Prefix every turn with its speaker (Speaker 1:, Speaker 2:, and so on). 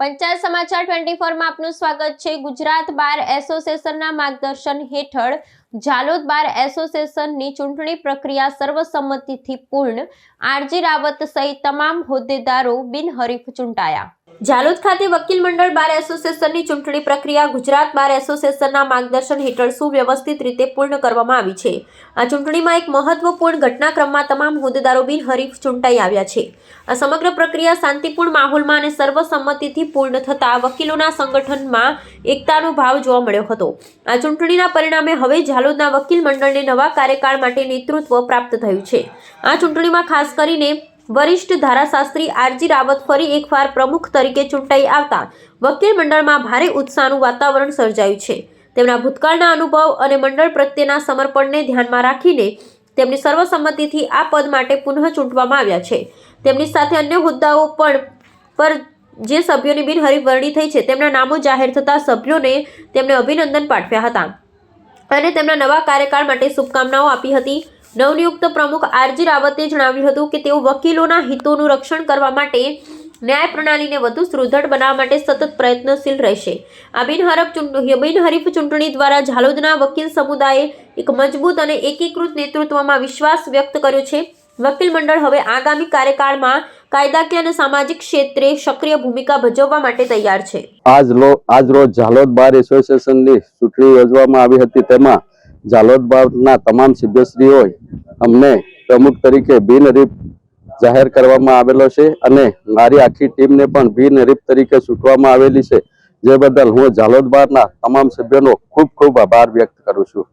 Speaker 1: પંચાયત સમાચાર ટ્વેન્ટી ફોરમાં આપનું સ્વાગત છે. ગુજરાત બાર એસોસિએશનના માર્ગદર્શન હેઠળ ઝાલોદ બાર એસોસિએશનની ચૂંટણી પ્રક્રિયા સર્વસંમતિથી પૂર્ણ. આરજી રાવત સહિત તમામ હોદ્દેદારો બિનહરીફ ચૂંટાયા. ઝાલોદ ખાતે વકીલ મંડળ બાર એસોસિએશનની ચૂંટણી પ્રક્રિયા, ગુજરાત બાર એસોસિએશનના માર્ગદર્શન હેઠળ સુવ્યવસ્થિત રીતે પૂર્ણ કરવામાં આવી છે. આ ચૂંટણીમાં એક મહત્વપૂર્ણ ઘટનાક્રમમાં તમામ હોદ્દેદારો બિનહરીફ ચૂંટાઈ આવ્યા છે. આ સમગ્ર પ્રક્રિયા શાંતિપૂર્ણ માહોલમાં અને સર્વસંમતિથી પૂર્ણ થતાં વકીલોના સંગઠનમાં એકતાનો ભાવ જોવા મળ્યો હતો. આ ચૂંટણીના પરિણામે હવે ઝાલોદના વકીલ મંડળને નવા કાર્યકાળ માટે નેતૃત્વ પ્રાપ્ત થયું છે. આ ચૂંટણીમાં ખાસ કરીને વરિષ્ઠ ધારાશાસ્ત્રી આરજી રાવત ફરી એકવાર પ્રમુખ તરીકે ચૂંટાઈ આવતા વકીલ મંડળમાં ભારે ઉત્સાહનું વાતાવરણ સર્જાયું છે. તેમના ભૂતકાળના અનુભવ અને મંડળ પ્રત્યેના સમર્પણને ધ્યાનમાં રાખીને તેમની સર્વસંમતિથી આ પદ માટે પુનઃ ચૂંટવામાં આવ્યા છે. તેમની સાથે અન્ય હોદ્દાઓ પણ પર જે સભ્યોની બિનહરીફ વરણી થઈ છે, તેમના નામો જાહેર થતા સભ્યોને તેમને અભિનંદન પાઠવ્યા હતા અને તેમના નવા કાર્યકાળ માટે શુભકામનાઓ આપી હતી. નવનિયુક્ત પ્રમુખ આરજી રાવતે જણાવ્યું હતું કે તેઓ વકીલોના હિતોનું રક્ષણ કરવા માટે ન્યાય પ્રણાલીને વધુ સુદૃઢ બનાવવા માટે સતત પ્રયત્નશીલ રહેશે. આ બિનહરફ બિનહરીફ ચૂંટણી દ્વારા ઝાલોદના વકીલ સમુદાયે એક મજબૂત અને એકીકૃત નેતૃત્વમાં વિશ્વાસ વ્યક્ત કર્યો છે. વકીલ મંડળ હવે આગામી કાર્યકાળમાં કાયદાકીય અને સામાજિક ક્ષેત્રે સક્રિય ભૂમિકા ભજવવા માટે તૈયાર છે.
Speaker 2: આજ આજ રોજ ઝાલોદ બાર એસોસિએશનની ચૂંટણી યોજવામાં આવી હતી. તેમાં ઝાલોદ બારના તમામ સભ્યશ્રીઓએ અમને પ્રમુખ તરીકે બિનહરીફ જાહેર કરવામાં આવેલો છે અને મારી આખી ટીમને પણ બિનહરીફ તરીકે ચૂંટવામાં આવેલી છે. જે બદલ હું ઝાલોદબારના તમામ સભ્યોનો ખૂબ ખૂબ આભાર વ્યક્ત કરું છું.